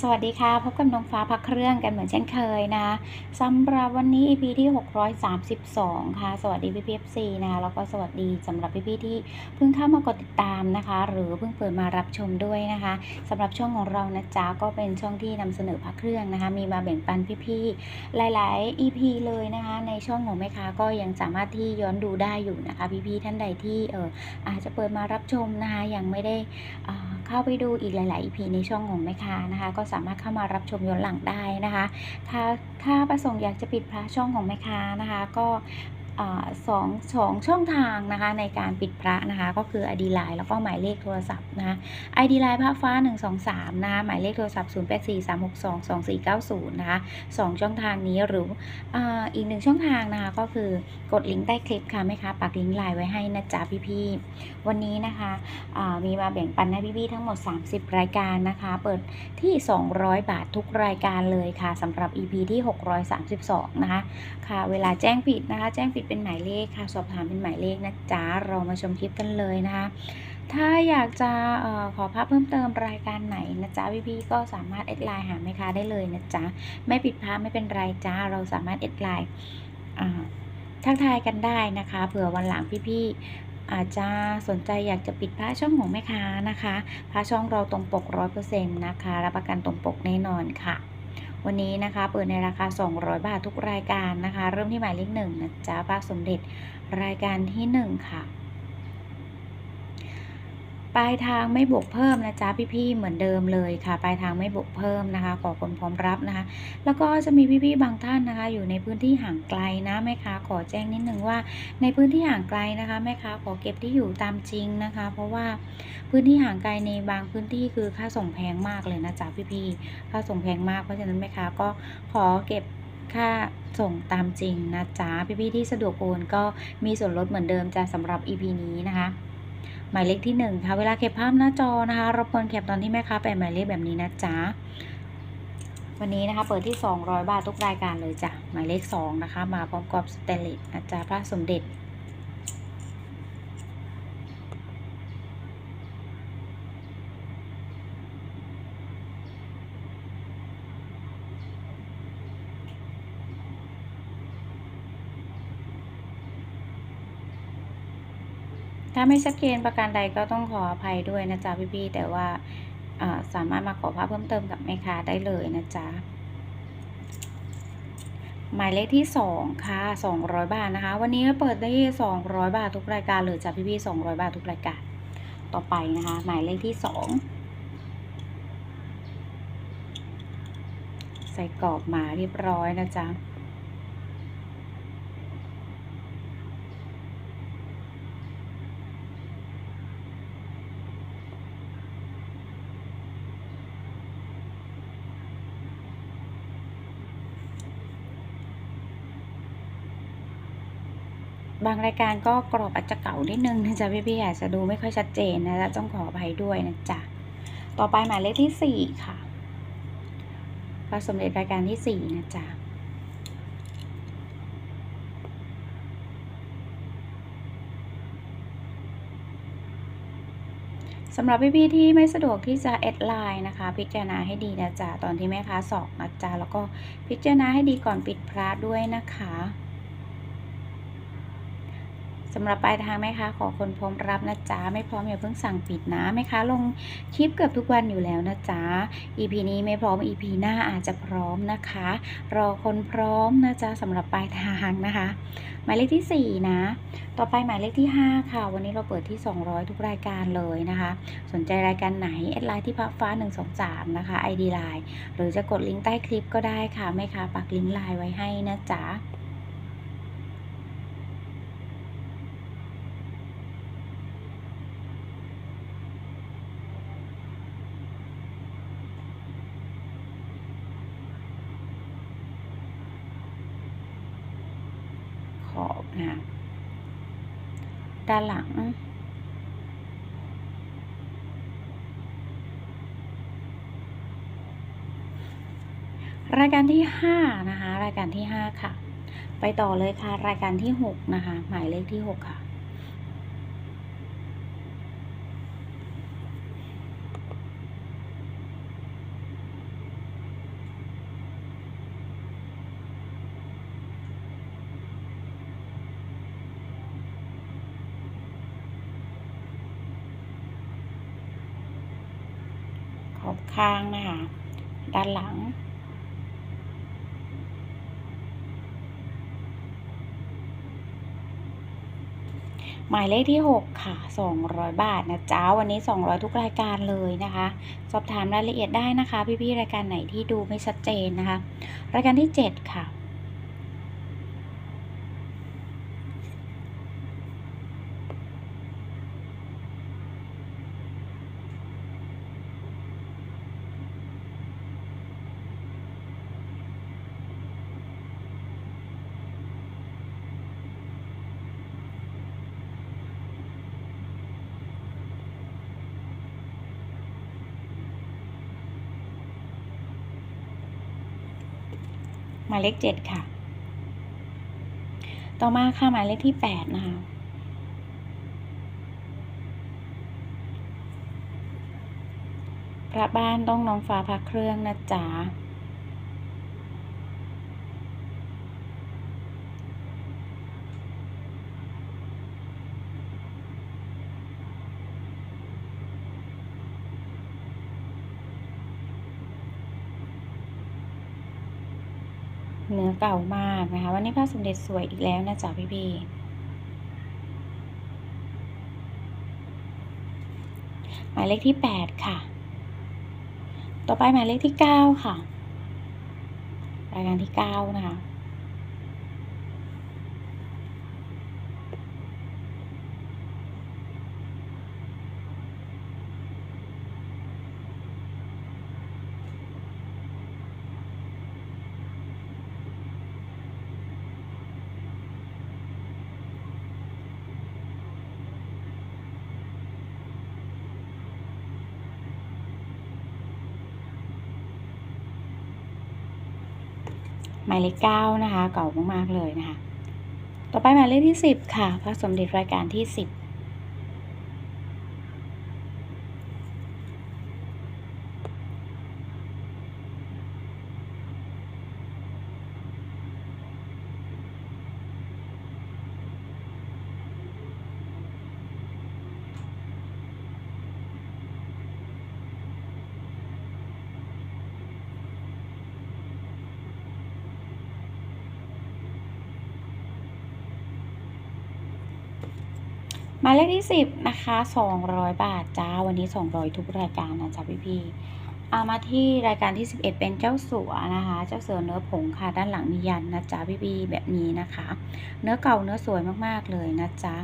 สวัสดีค่ะ พบกับน้องฟ้าพักเครื่องกันเหมือนเช่นเคยนะสำหรับวันนี้ EP ที่ 632 ค่ะ สวัสดีพี่พีเอฟซีนะคะแล้วก็สวัสดีสำหรับพี่ๆที่เพิ่งเข้ามากดติดตามนะคะ หรือเพิ่งเปิดมารับชมด้วยนะคะสำหรับช่องของเรานะจ๊ะก็เป็นช่องที่นำเสนอพักเครื่องนะคะ มีมาแบ่งปันพี่ๆหลาย ๆ EP เลยนะคะ ในช่องของแม่ค้าก็ยังสามารถที่ย้อนดูได้อยู่นะคะ พี่ๆท่านใดที่เอออาจจะเปิดมารับชมนะคะยังไม่ได้อ่าเข้าไปดูอีกหลาย ๆ EP ในช่องของแม่ค้านะคะก็สามารถเข้ามารับชมย้อนหลังได้นะคะ ถ้าถ้าประสงค์อยากจะปิดพระช่องของแม่ค้านะคะ ก็ สองสองช่องทางนะคะในการปิดพระนะคะก็คือ ID Line แล้วก็หมายเลขโทรศัพท์นะคะ ID Line พระฟ้า 123 นะคะหมายเลขโทรศัพท์ 0843622490 นะคะสองช่องทางนี้หรือออีกหนึ่งช่องทางนะคะก็คือกดลิงก์ใต้คลิปค่ะแม่ค้าปักลิงก์ไลน์ไว้ให้นะจ๊ะพี่ๆวันนี้นะคะมีมาแบ่งปันให้พี่ๆทั้งหมด 30 รายการนะคะ เปิดที่ 200 บาททุกรายการเลยค่ะสำหรับ EP ที่ 632 นะคะค่ะเวลาแจ้งผิดนะคะแจ้งผิดเป็นหมายเลขค่ะ สอบถามเป็นหมายเลขนะจ๊ะ เรามาชมคลิปกันเลยนะคะ ถ้าอยากจะออขอภาพเพิ่มเติมรายการไหนนะจ๊ะพี่ๆก็สามารถแอดไลน์หาแม่ค้าได้เลยนะจ๊ะ ไม่ผิดพลาดไม่เป็นไรจ้า เราสามารถแอดไลน์ทักทายกันได้นะคะ เผื่อวันหลังพี่ๆอาจจะสนใจอยากจะปิดพระช่องของแม่ค้านะคะพระช่องเราตรงปก100%นะคะ รับประกันตรงปกแน่นอนค่ะ วันนี้นะคะเปิดในราคา 200 บาททุกรายการนะคะ เริ่มที่หมายเลขหนึ่งนะจ๊ะพระสมเด็จรายการที่ 1 ค่ะ ปลายทางไม่บวกเพิ่มนะจ๊ะพี่ๆเหมือนเดิมเลยค่ะ ปลายทางไม่บวกเพิ่มนะคะ ขอคนพร้อมรับนะคะ แล้วก็จะมีพี่ๆบางท่านนะคะ อยู่ในพื้นที่ห่างไกลนะแม่ค้าขอแจ้งนิดนึงว่า ในพื้นที่ห่างไกลนะคะแม่ค้าขอเก็บที่อยู่ตามจริงนะคะ เพราะว่าพื้นที่ห่างไกลในบางพื้นที่คือค่าส่งแพงมากเลยนะจ๊ะพี่ๆค่าส่งแพงมากเพราะฉะนั้นแม่ค้าก็ขอเก็บค่าส่งตามจริงนะจ๊ะพี่ๆที่สะดวกโอนก็มีส่วนลดเหมือนเดิมจ้ะสำหรับ EP นี้นะคะ หมายเลขที่หนึ่งค่ะเวลาเก็บภาพหน้าจอนะคะรบกวนแคปตอนที่แม่ค้าแปะหมายเลขแบบนี้นะจ๊ะวันนี้นะคะเปิดที่ 200 บาททุกรายการเลยจ้ะหมายเลข2นะคะมาพร้อมกับสเตนเลสนะจ๊ะพระสมเด็จ ถ้าไม่ชัดเจนประการใดก็ต้องขออภัยด้วยนะจ๊ะพี่ๆแต่ว่าสามารถมาขอภาพเพิ่มเติมกับแม่ค้าได้เลยนะจ๊ะหมายเลขที่สองค่ะสองร้อยบาทนะคะ วันนี้เปิดได้สองร้อยบาททุกรายการเลยจ้ะพี่ๆสองร้อยบาททุกรายการต่อไปนะคะ หมายเลขที่สองใส่กรอบมาเรียบร้อยนะจ๊ะ บางรายการก็กรอบอาจจะเก่านิดนึงนะจ๊ะพี่ๆอาจจะดูไม่ค่อยชัดเจนนะจ๊ะต้องขออภัยด้วยนะจ๊ะต่อไปหมายเลขที่สี่ค่ะพระสมเด็จรายการที่สี่นะจ๊ะสำหรับพี่ๆที่ไม่สะดวกที่จะแอดไลน์นะคะ พิจารณาให้ดีนะจ๊ะตอนที่แม่ค้าสอบนะจ๊ะแล้วก็พิจารณาให้ดีก่อนปิดพระด้วยนะคะ สำหรับปลายทางแม่ค้าขอคนพร้อมรับนะจ๊ะไม่พร้อมอย่าเพิ่งสั่งปิดนะแม่ค้าลงคลิปเกือบทุกวันอยู่แล้วนะจ๊ะ EP นี้ไม่พร้อม EP หน้าอาจจะพร้อมนะคะ รอคนพร้อมนะจ๊ะสำหรับปลายทางนะคะ หมายเลขที่ 4 นะ ต่อไปหมายเลขที่ 5 ค่ะ วันนี้เราเปิดที่ 200 ทุกรายการเลยนะคะ สนใจรายการไหนแอดไลน์ที่พักฟ้า 123 นะคะ ID ไลน์หรือจะกดลิงก์ใต้คลิปก็ได้ค่ะแม่ค้าปักลิงก์ไลน์ไว้ให้นะจ๊ะ ขอบ นะด้านหลัง รายการที่5นะคะ รายการที่5ค่ะ ไปต่อเลยค่ะ รายการที่6นะคะ หมายเลขที่6ค่ะ บ ข้างนะคะ ด้านหลัง หมายเลขที่ 6 ค่ะ 200 บาทนะจ้าวันนี้ 200 ทุกรายการเลยนะคะ สอบถามรายละเอียดได้นะคะ พี่ๆรายการไหนที่ดูไม่ชัดเจนนะคะ รายการที่ 7 ค่ะ มายเลข7ค่ะ ต่อมาค่ะหมายเลขที่8นะคะพระบ้านต้องน้องฟ้าพระเครื่องนะจ๊ะ เก่ามากนะคะ วันนี้พระสมเด็จสวยอีกแล้วนะจ๊ะพี่พี่หมายเลขที่ 8 ค่ะ ต่อไปหมายเลขที่ 9 ค่ะ รายการที่ 9 นะคะ มายเลขเก้านะคะ เก่ามากๆเลยนะคะ ต่อไปหมายเลขที่สิบค่ะ พระสมเด็จรายการที่สิบ หมายเลขที่ 10 นะคะ 200 บาทจ้า วันนี้ 200 ทุกรายการนะจ๊ะพี่ๆเอามาที่รายการที่ 11 เป็นเจ้าสัวนะคะ เจ้าเสือเนื้อผงค่ะ ด้านหลังมียันนะจ๊ะพี่ๆแบบนี้นะคะ เนื้อเก่าเนื้อสวยมากๆเลยนะจ๊ะ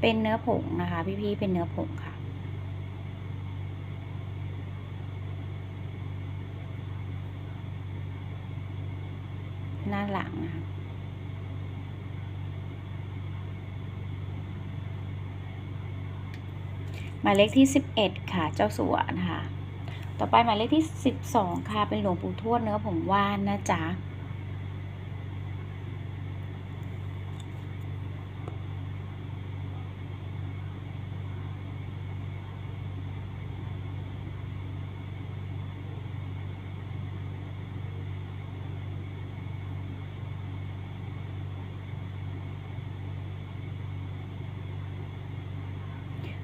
เป็นเนื้อผงนะคะ พี่ๆเป็นเนื้อผงค่ะ หน้าหลังนะคะ หมายเลขที่ 11 ค่ะ เจ้าสัวนะคะ ต่อไปหมายเลขที่ 12 ค่ะ เป็นหลวงปู่ทวดเนื้อผงว่านนะจ๊ะ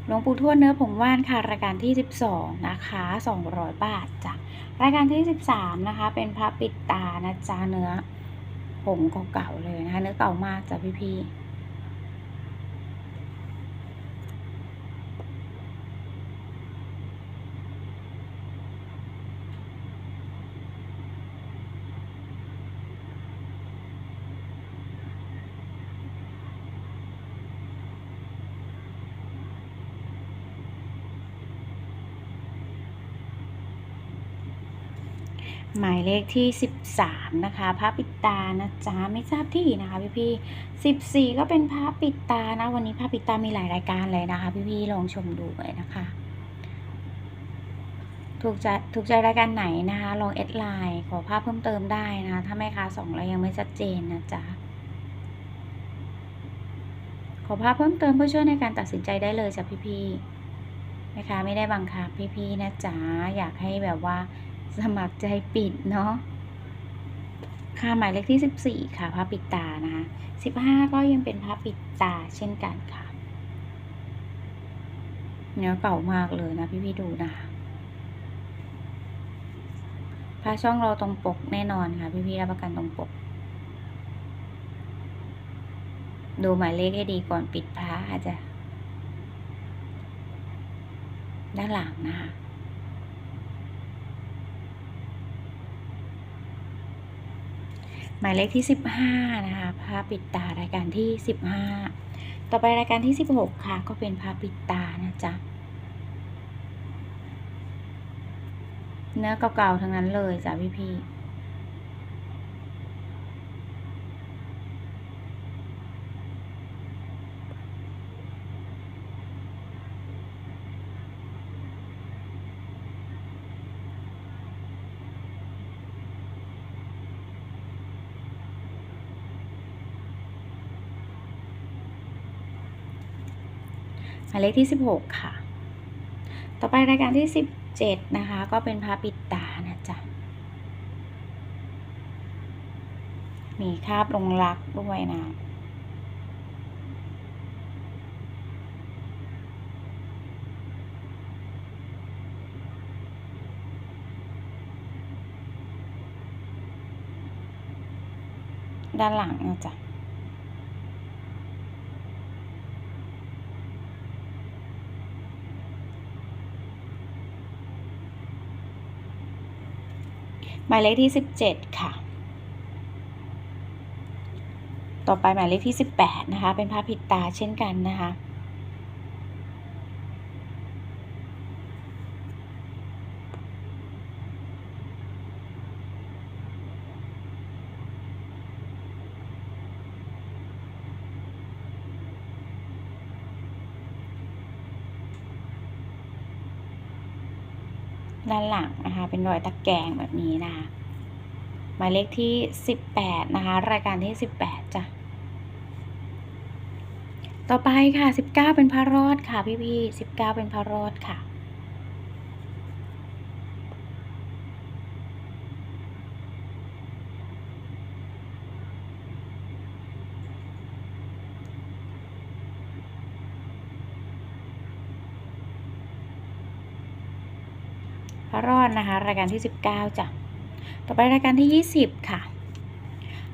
หลวงปู่ทวดเนื้อผงว่านค่ะรายการที่ 12 นะคะ 200 บาทจ้ะรายการที่ 13 นะคะ เป็นพระปิดตานะจ๊ะเนื้อผงเก่าๆเลยนะคะเนื้อเก่ามากจ้ะพี่ๆ หมายเลขที่ 13 นะคะพระปิดตานะจ๊ะไม่ทราบที่นะคะพี่พี่14ก็เป็นพระปิดตานะ วันนี้พระปิดตามีหลายรายการเลยนะคะ พี่พี่ลองชมดูเลยนะคะ ถูกใจถูกใจรายการไหนนะคะลองแอดไลน์ขอภาพเพิ่มเติมได้นะถ้าแม่ค้าสองแล้วยังไม่ชัดเจนนะจ๊ะขอภาพเพิ่มเติมเพื่อช่วยในการตัดสินใจได้เลยจ้ะพี่ๆนะคะไม่ได้บังคับพี่ๆนะจ๊ะอยากให้แบบว่า สมัครใจปิดเนาะค่ะหมายเลขที่ 14 ค่ะพระปิดตานะคะ15 ก็ยังเป็นพระปิดตาเช่นกันค่ะเนื้อเก่ามากเลยนะพี่พี่ดูนะคะผ้าช่องเราตรงปกแน่นอนค่ะ พี่พี่รับประกันตรงปก ดูหมายเลขให้ดีก่อนปิดผ้าอาจจะด้านหลังนะคะ มายเลขที่สิบห้านะคะผ้าปิดตารายการที่สิบห้าต่อไปรายการที่สิบหกค่ะ ก็เป็นผ้าปิดตานะจ๊ะเนื้อเก่าๆทั้งนั้นเลยจ้ะพี่พี่ มายเลขที่สิบหกค่ะ ต่อไปรายการที่สิบเจ็ดนะคะ ก็เป็นผ้าปิดตานะจ๊ะ มีคาบลงรักด้วยนะด้านหลังนะจ๊ะ หมายเลขที่สิบเจ็ดค่ะ ต่อไปหมายเลขที่สิบแปดนะคะ เป็นผ้าปิดตาเช่นกันนะคะ ด้านหลังนะคะ เป็นรอยตะแกรงแบบนี้นะคะหมายเลขที่สิบแปดนะคะ รายการที่สิบแปดจ้ะต่อไปค่ะสิบเก้าเป็นพระรอดค่ะ พี่พี่สิบเก้าเป็นพระรอดค่ะ รอดนะคะ รายการที่สิบเก้าจ้ะต่อไปรายการที่ยี่สิบค่ะ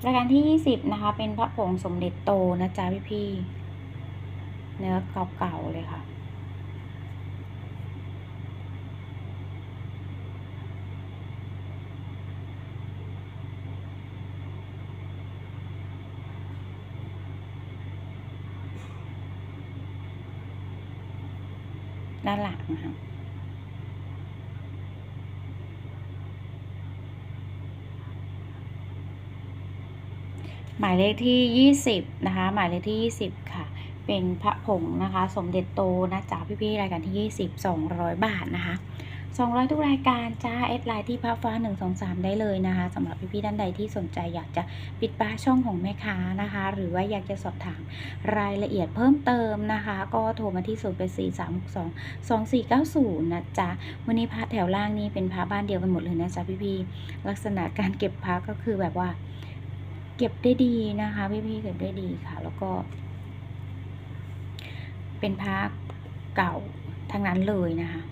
รายการที่ยี่สิบนะคะ เป็นพระผงสมเด็จโตนะจ๊ะพี่พี่ๆเนื้อเก่าๆเลยค่ะด้านหลังนะคะ หมายเลขที่ 20 นะคะ หมายเลขที่ 20 ค่ะ เป็นพระผงนะคะ สมเด็จโตนะจ๊ะพี่ๆรายการที่ 20 200 บาทนะคะ200 ทุกรายการจ้าแอดไลน์ที่พระฟ้า 123 ได้เลยนะคะสำหรับพี่ๆท่านใดที่สนใจอยากจะปิดป้าช่องของแม่ค้านะคะ หรือว่าอยากจะสอบถามรายละเอียดเพิ่มเติมนะคะ ก็โทรมาที่ 0 8 4 3 6 2 2 4 9 0 นะจ๊ะ วันนี้พระแถวล่างนี้เป็นพระบ้านเดียวกันหมดเลยนะจ๊ะพี่ๆลักษณะการเก็บพระก็คือแบบว่า เก็บได้ดีนะคะพี่ๆเก็บได้ดีค่ะ แล้วก็ เป็นพระเก่าทั้งนั้นเลยนะคะ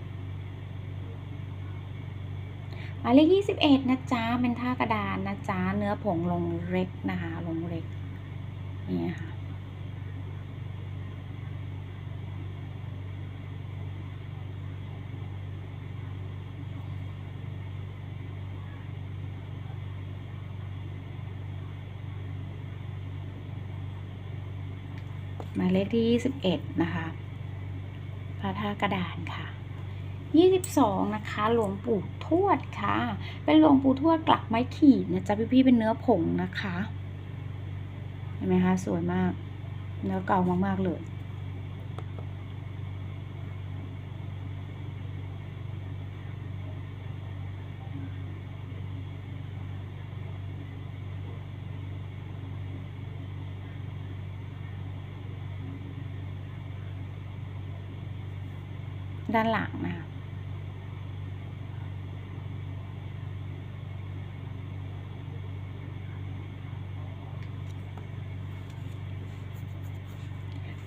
หมายเลขยี่สิบเอ็ดนะจ๊ะ เป็นท่ากระดานนะจ๊ะ เนื้อผงลงเล็กนะคะ ลงเล็กนี่ค่ะ ห มายเลขที่ 21 นะคะพระธาตุกระดานค่ะ 22 นะคะ หลวงปู่ทวดค่ะ เป็นหลวงปู่ทวดกลักไม้ขีดนะจ๊ะพี่ๆเป็นเนื้อผงนะคะ เห็นไหมคะ สวยมาก เนื้อเก่ามากๆเลย ด้านหลังนะคะ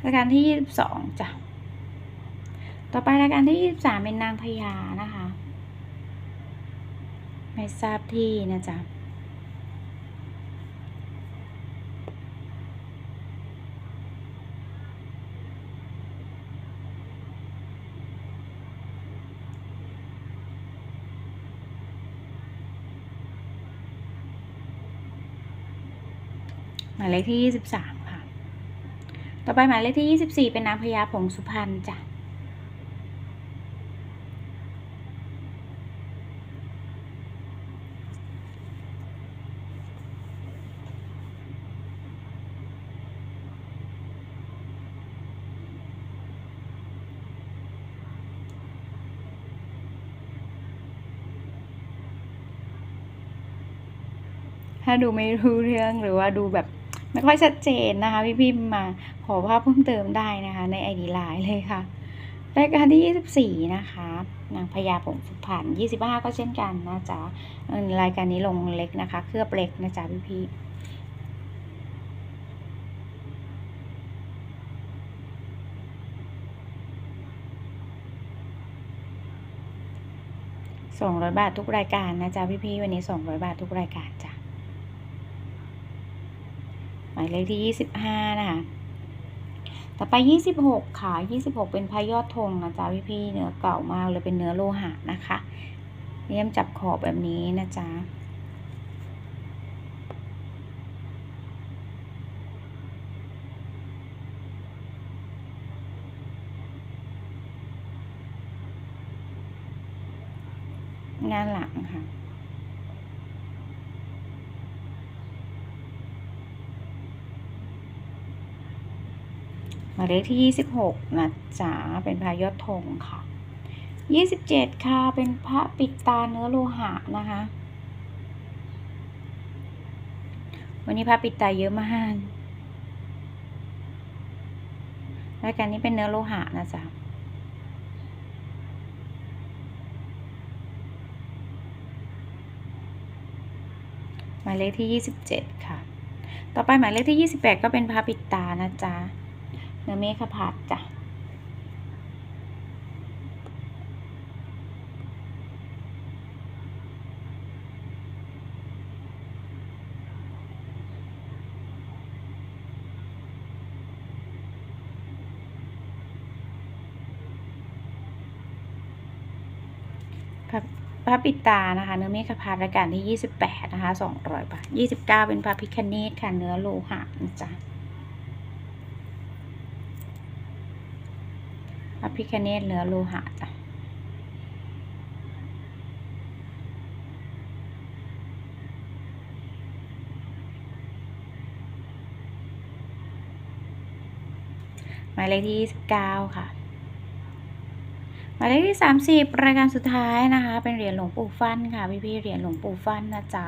รายการที่22จ้ะ ต่อไปรายการที่23เป็นนางพญานะคะ ไม่ทราบที่นะจ๊ะ หมายเลขที่ 23 ค่ะ ต่อไปหมายเลขที่ 24 เป็นนางพญาผงสุพรรณจ้ะถ้าดูไม่รู้เรื่องหรือว่าดูแบบ ไม่ค่อยชัดเจนนะคะ พี่พิมพ์มาขอภาพเพิ่มเติมได้นะคะ ในไอดีไลน์เลยค่ะรายการที่ 24 นะคะ นางพญาผงสุพรรณ25 ก็เช่นกันนะจ๊ะรายการนี้ลงเล็กนะคะ เคลือบเล็กนะจ๊ะพี่พี่สองร้อยบาททุกรายการนะจ๊ะพี่พี่วันนี้สองร้อยบาททุกรายการจ้ะายเลขที่ 25 นะคะ ต่อไป 26 ค่ะ 26 เป็นพายอดธงนะจ๊ะพี่พี่ๆเนื้อเก่ามากเลยเป็นเนื้อโลหะนะคะเลี่ยมจับขอบแบบนี้นะจ๊ะงานหลังค่ะ หมายเลขที่ 26 นะจ๊ะเป็นพระยอดธงค่ะ 27 ค่ะ เป็นพระปิดตาเนื้อโลหะนะคะ วันนี้พระปิดตาเยอะมากรายการนี้เป็นเนื้อโลหะนะจ๊ะหมายเลขที่ 27 ค่ะ ต่อไปหมายเลขที่ 28 ก็เป็นพระปิดตานะจ๊ะ เนื้อเมฆพัดจ้ะพระพระปิตานะคะ เนื้อเมฆพัดรายการที่ 28 นะคะ 200 บาท 29 เป็นพระพิคเนตค่ะ เนื้อโลหะนะจ๊ะ พระพิคเนตเนื้อโลหะจ้ะหมายเลขที่29ค่ะ หมายเลขที่ 30 รายการสุดท้ายนะคะ เป็นเหรียญหลวงปู่ฟั่นค่ะ พี่ๆเหรียญหลวงปู่ฟั่นนะจ๊ะ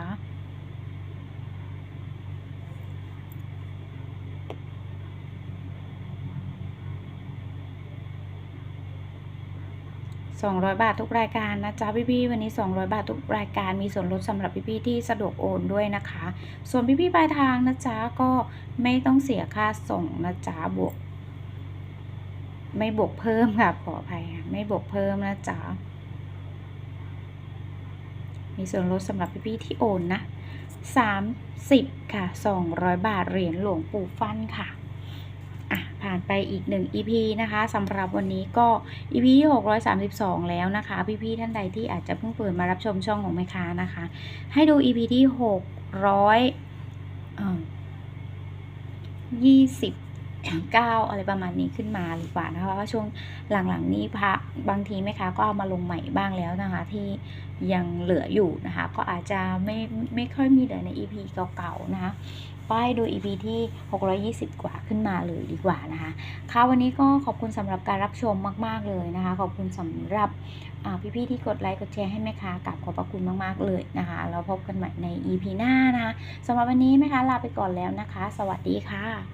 200 บาททุกรายการนะจ๊ะพี่ๆวันนี้ 200 บาททุกรายการมีส่วนลดสำหรับพี่ๆที่สะดวกโอนด้วยนะคะ ส่วนพี่ๆปลายทางนะจ๊ะก็ไม่ต้องเสียค่าส่งนะจ๊ะบวก ไม่บวกเพิ่มค่ะขออภัยค่ะไม่บวกเพิ่มนะจ๊ะมีส่วนลดสำหรับพี่ๆที่โอนนะ30 ค่ะ 200 บาทเหรียญหลวงปู่ฟันค่ะานไปอีกหนึ่ง EP นะคะสำหรับวันนี้ก็ EP ที่ 632 แล้วนะคะ พี่ ๆ ท่านใดที่อาจจะเพิ่งเปิดมารับชมช่องของแม่ค้านะคะ ให้ดู EP ที่ 600เอ่อ20 9อะไรประมาณนี้ขึ้นมาดีกว่านะคะเพราะว่าช่วงหลังๆนี้พระบางทีแม่ค้าก็เอามาลงใหม่บ้างแล้วนะคะ ที่ยังเหลืออยู่นะคะ ก็อาจจะไม่ไม่ค่อยมีเหลือใน EP เก่าๆนะคะ ป้ายดู EP ที่ 620 กว่าขึ้นมาเลยดีกว่านะคะ ค่ะวันนี้ก็ขอบคุณสำหรับการรับชมมาก ๆ เลยนะคะ ขอบคุณสำหรับอ่าพี่ๆที่กดไลค์กดแชร์ให้แม่ค้ากับขอบพระคุณมากๆเลยนะคะแล้วพบกันใหม่ใน EP หน้านะคะสำหรับวันนี้แม่ค้าลาไปก่อนแล้วนะคะ สวัสดีค่ะ